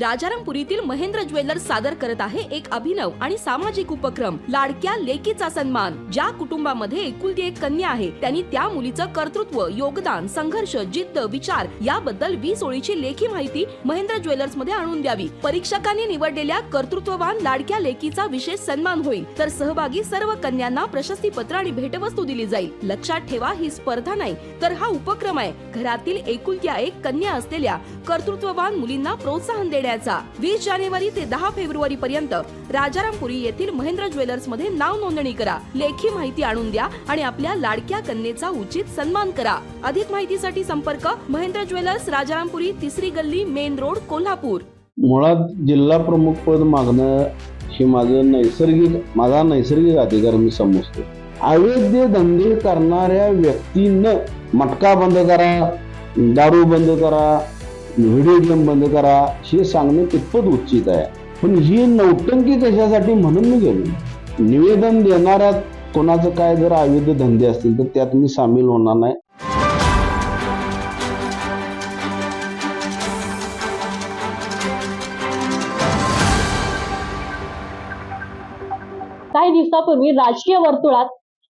राजारामपुरीतील Mahendra jewellers सादर करत आहे एक अभिनव आणि सामाजिक उपक्रम लाडक्या लेकीचा सन्मान ज्या कुटुंबामध्ये एकुलती एक कन्या आहे. त्यांनी त्या मुलीचं कर्तृत्व योगदान संघर्ष जिद्द विचार याबद्दल वीस ओळीची लेखी माहिती महेंद्र ज्वेलर्समध्ये आणून द्यावी. परीक्षकांनी निवडलेल्या कर्तृत्ववान लाडक्या लेकीचा विशेष सन्मान होईल. तर सहभागी सर्व कन्यांना प्रशस्ती पत्र आणि भेटवस्तू दिली जाईल. लक्षात ठेवा ही स्पर्धा नाही तर हा उपक्रम आहे. घरातील एकुलत्या एक कन्या असलेल्या कर्तृत्ववान मुलींना प्रोत्साहन देण्याचा वीस जानेवारी ते दहा फेब्रुवारी पर्यंत राजारामपुरी येथील महेंद्र ज्वेलर्समध्ये नाव नोंदणी करा. लेखी माहिती आणून द्या आणि आपल्या लाडक्या कन्येचा उचित सन्मान करा. अधिक माहितीसाठी संपर्क महेंद्र ज्वेलर्स राजारामपुरी तिसरी गल्ली मेन रोड कोल्हापूर. मुळात जिल्हा प्रमुख पद मागणं हे माझं नैसर्गिक माझा नैसर्गिक अधिकार मी समजतो. अवैध धंदे करणाऱ्या व्यक्तीनं मटका बंद करा दारू बंद करा व्हिडिओ गेम बंद करा हे सांगणं कितपत उचित आहे. पण ही नौटंकी कशासाठी म्हणून मी गेलो? निवेदन देणाऱ्या कोणाचं काय जर अवैध धंदे असतील तर त्यात मी सामील होणार नाही. काही दिवसापूर्वी राजकीय वर्तुळात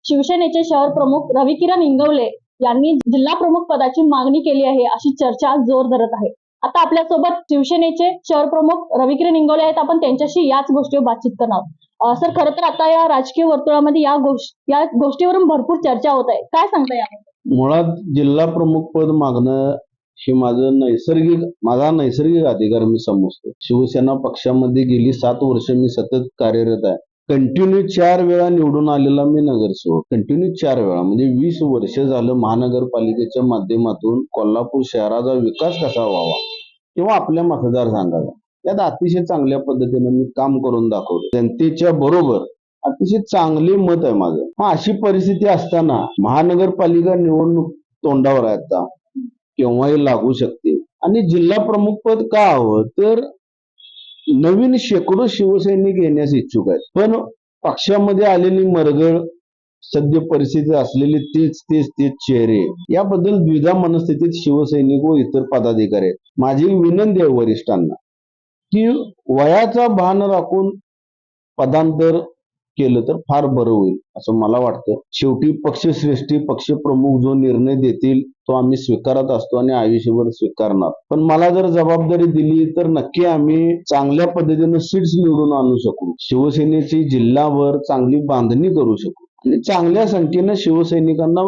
शिवसेनेचे शहर प्रमुख रविकिरण इंगवले यांनी जिल्हा प्रमुख पदाची मागणी केली आहे अशी चर्चा जोर धरत आहे. आता आपल्यासोबत शिवसेनेचे शहर प्रमुख रविकिरण इंगवले आहेत. आपण त्यांच्याशी याच गोष्टीवर बातचीत करणार सर खरं तर आता या राजकीय वर्तुळामध्ये या गोष्टी या गोष्टीवरून भरपूर चर्चा होत आहे. काय सांगता या मुळात जिल्हा प्रमुख पद मागणं हे माझं नैसर्गिक माझा नैसर्गिक अधिकार मी समजतो. शिवसेना पक्षामध्ये गेली सात वर्ष मी सतत कार्यरत आहे. कंटिन्यू चार वेळा निवडून आलेला मी नगरसेवक. कंटिन्यू चार वेळा. म्हणजे वीस वर्ष झालं महानगरपालिकेच्या माध्यमातून कोल्हापूर शहराचा विकास कसा व्हावा किंवा आपल्या मतदारसंघाचा? त्यात अतिशय चांगल्या पद्धतीनं मी काम करून दाखवलं. जनतेच्या बरोबर अतिशय चांगले मत आहे माझं. मग अशी परिस्थिती असताना महानगरपालिका निवडणूक तोंडावर आहे आता. केव्हाही लागू शकते. आणि जिल्हा प्रमुख पद का हवं? तर नवीन शेकडो शिवसैनिक येण्यास इच्छुक आहेत. पण पक्षामध्ये आलेली मरगळ सद्य परिस्थिती असलेले तेच तेच तेच चेहरे याबद्दल द्विधा मनस्थितीत शिवसैनिक व इतर पदाधिकारी आहेत. माझी विनंती आहे वरिष्ठांना की वयाचा भान राखून पदांतर केलं तर फार बरं होईल असं मला वाटतं. शेवटी पक्षश्रेष्ठी पक्षप्रमुख जो निर्णय देतील तो आम्ही स्वीकारत असतो आणि आयुष्यभर स्वीकारणार. पण मला जर जबाबदारी दिली तर नक्की आम्ही चांगल्या पद्धतीनं सीट्स निवडून आणू शकू. शिवसेनेची जिल्हावर चांगली बांधणी करू शकू. आणि चांगल्या संख्येनं शिवसैनिकांना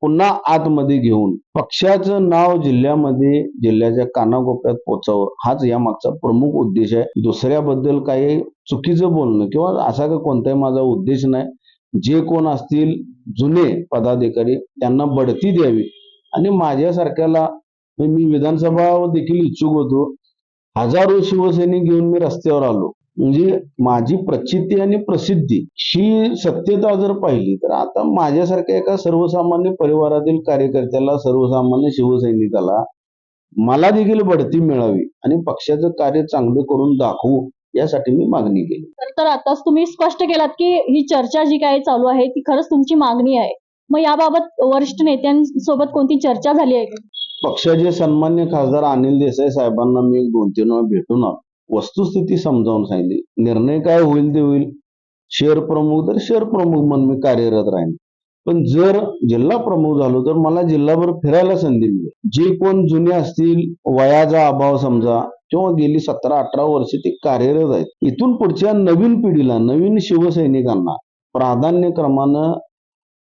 पुन्हा आतमध्ये घेऊन पक्षाचं नाव जिल्ह्यामध्ये जिल्ह्याच्या कानाकोपऱ्यात पोचावं हाच या मागचा प्रमुख उद्देश आहे. दुसऱ्याबद्दल काही चुकीचं बोलणं किंवा असा काही कोणताही माझा उद्देश नाही. जे कोण असतील जुने पदाधिकारी त्यांना बढती द्यावी. आणि माझ्यासारख्याला मी विधानसभा देखील इच्छुक होतो. हजारो शिवसैनिक घेऊन मी रस्त्यावर आलो. म्हणजे माझी प्रचिती आणि प्रसिद्धी ही सत्यता जर पाहिली तर आता माझ्यासारख्या एका सर्वसामान्य परिवारातील कार्यकर्त्याला सर्वसामान्य शिवसैनिकाला मला देखील बढती मिळावी आणि पक्षाचं कार्य चांगलं करून दाखवू यासाठी मी मागणी केली. तर तर आताच तुम्ही स्पष्ट केलात की ही चर्चा जी काही चालू आहे ती खरंच तुमची मागणी आहे. मग याबाबत वरिष्ठ नेत्यांसोबत कोणती चर्चा झाली आहे? पक्षाचे सन्मान्य खासदार अनिल देसाई साहेबांना मी दोन तीन वेळा भेटून आलो. वस्तुस्थिती समजावून सांगितली. निर्णय काय होईल ते होईल. शहर प्रमुख तर शहर प्रमुख म्हणून मी कार्यरत राहीन. पण जर जिल्हा प्रमुख झालो तर मला जिल्हाभर फिरायला संधी मिळेल. जे कोण जुने असतील वयाचा अभाव समजा किंवा गेली सतरा अठरा वर्ष ते कार्यरत आहेत. इथून पुढच्या नवीन पिढीला नवीन शिवसैनिकांना प्राधान्यक्रमानं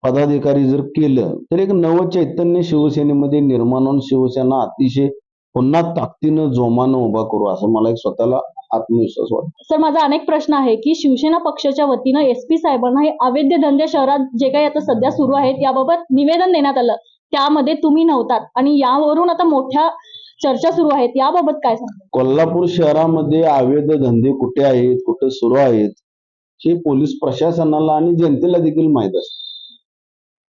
पदाधिकारी जर केलं तर एक नव चैतन्य शिवसेनेमध्ये निर्माण होऊन शिवसेना अतिशय पुन्हा ताकदीनं जोमानं उभा करू असं मला एक स्वतःला आत्मविश्वास वाटतो. सर माझा अनेक प्रश्न आहे की शिवसेना पक्षाच्या वतीनं एस पी साहेबांना हे अवैध धंदे शहरात जे काही आता सध्या सुरू आहेत याबाबत निवेदन देण्यात आलं. त्यामध्ये तुम्ही नव्हतात आणि यावरून आता मोठ्या चर्चा सुरू आहेत. याबाबत काय कोल्हापूर शहरामध्ये अवैध धंदे कुठे आहेत कुठे सुरू आहेत हे पोलीस प्रशासनाला आणि जनतेला देखील माहीत असतं.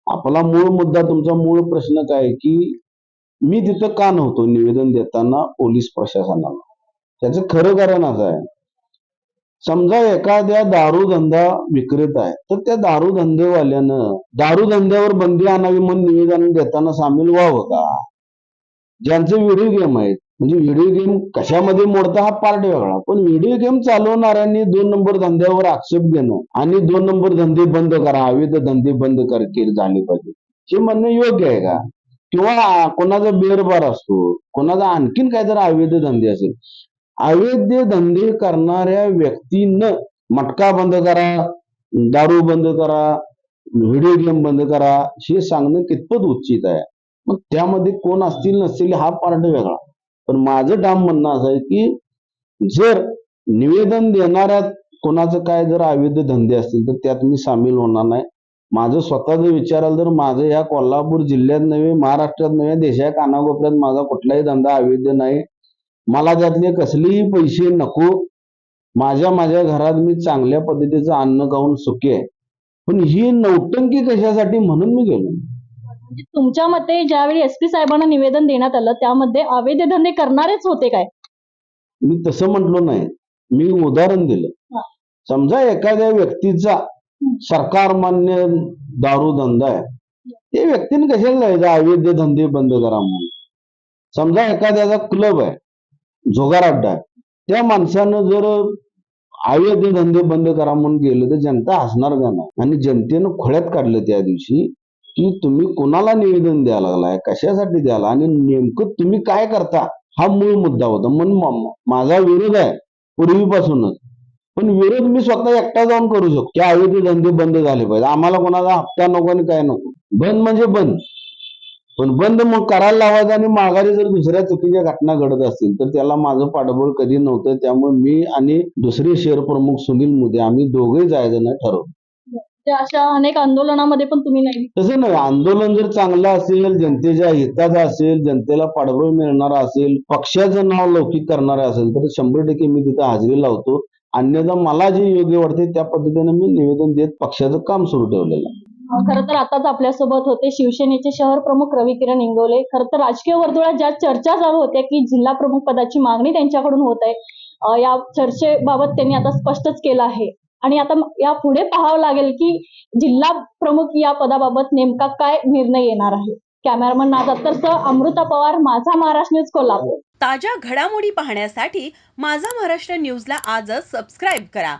आपला मूळ मुद्दा तुमचा मूळ प्रश्न काय की मी तिथं का नव्हतो निवेदन देताना पोलीस प्रशासनाला. त्याचं खरं कारण असं आहे. समजा एखाद्या दारू धंदा विक्रेता आहे तर त्या दारू दारूधंद्यावर दारू धंद्यावर बंदी आणावी म्हणून निवेदन देताना सामील व्हावं का? ज्यांचे व्हिडिओ गेम आहेत म्हणजे व्हिडिओ गेम कशामध्ये मोडता हा पार्ट वेगळा. पण व्हिडिओ गेम चालवणाऱ्यांनी दोन नंबर धंद्यावर आक्षेप घेणं आणि दोन नंबर धंदे बंद करा अवैध धंदे बंद कर झाले पाहिजे. हे म्हणणं योग्य आहे का? किंवा कोणाचा बेरबार असतो कोणाचा आणखीन काहीतरी अवैध धंदे असेल अवैध धंदे करणाऱ्या व्यक्तीनं मटका बंद करा दारू बंद करा व्हिडिओ गेम बंद करा हे सांगणं कितपत उचित आहे? मग त्यामध्ये कोण असतील नसतील हा पार्ट वेगळा. पण माझं ठाम म्हणणं असं आहे की जर निवेदन देणाऱ्या कोणाचं काय जर अवैध धंदे असतील तर त्यात मी सामील होणार नाही. माझं स्वतःचं विचाराल तर माझं या कोल्हापूर जिल्ह्यात नव्हे महाराष्ट्रात नव्हे देशा कानाकोपऱ्यात माझा कुठलाही धंदा अवैध नाही. मला त्यातले कसलेही पैसे नको. माझ्या माझ्या घरात मी चांगल्या पद्धतीचं अन्न खाऊन सुखी आहे. पण ही नौटंकी कशासाठी म्हणून मी गेलो? म्हणजे तुमच्या मते ज्यावेळी एसपी साहेबांना निवेदन देण्यात आलं त्यामध्ये अवैध धंदे करणारेच होते काय? मी तसं म्हटलो नाही. मी उदाहरण दिलं. समजा एखाद्या व्यक्तीचा सरकार मान्य दारू धंदा आहे. ते व्यक्तीने कशाला जायचं अवैध धंदे बंद करा म्हणून. समजा एखाद्याचा क्लब आहे झोगार अड्डा आहे त्या माणसानं जर अवैध धंदे बंद करा म्हणून गेलं तर जनता हसणार का नाही? आणि जनतेनं खोळ्यात काढलं त्या दिवशी की तुम्ही कोणाला निवेदन द्यायला लागलाय कशासाठी द्यायला आणि नेमकं तुम्ही काय करता? हा मूळ मुद्दा होता. म्हणून माझा विरोध आहे पूर्वीपासूनच. पण विरोध मी स्वतः एकटा जाऊन करू शकतो. की अवैध धंदे बंद झाले पाहिजे. आम्हाला कोणाचा हप्ता नको आणि काय नको. बंद म्हणजे बंद. पण बंद मग करायला लावायचं आणि माघारी जर दुसऱ्या चुकीच्या घटना घडत असतील तर त्याला माझं पाठबळ कधी नव्हतं. त्यामुळे मी आणि दुसरे शहर प्रमुख सुनील मुदे आम्ही दोघेही जायचं नाही ठरवलं अशा अनेक आंदोलनामध्ये पण तुम्ही नाही. तसं नाही. आंदोलन जर चांगलं असेल जनतेच्या हिताचं असेल जनतेला पाठबळ मिळणार असेल पक्षाचं नाव लौकिक करणार असेल तर शंभर टक्के मी तिथं हजेरी लावतो. अन्यथा मला जे योग्य वाटते त्या पद्धतीने मी निवेदन देत पक्षाचं काम सुरू ठेवलेलं आहे. तर आताच आपल्यासोबत होते शिवसेनेचे शहर प्रमुख रवी किरण इंगवले खर तर राजकीय वर्तुळात ज्या चर्चा चालू होत्या की जिल्हा प्रमुख पदाची मागणी त्यांच्याकडून होत आहे या चर्चेबाबत त्यांनी आता स्पष्टच केलं आहे. आणि आता या पुढे पाहावं लागेल की जिल्हा प्रमुख या पदाबाबत नेमका काय निर्णय येणार आहे. कॅमेरामन नाज अत्तरसह अमृता पवार माझा महाराष्ट्र न्यूज कोल्हापूर. ताज्या घडामोडी पाहण्यासाठी माझा महाराष्ट्र न्यूजला आजच सबस्क्राईब करा.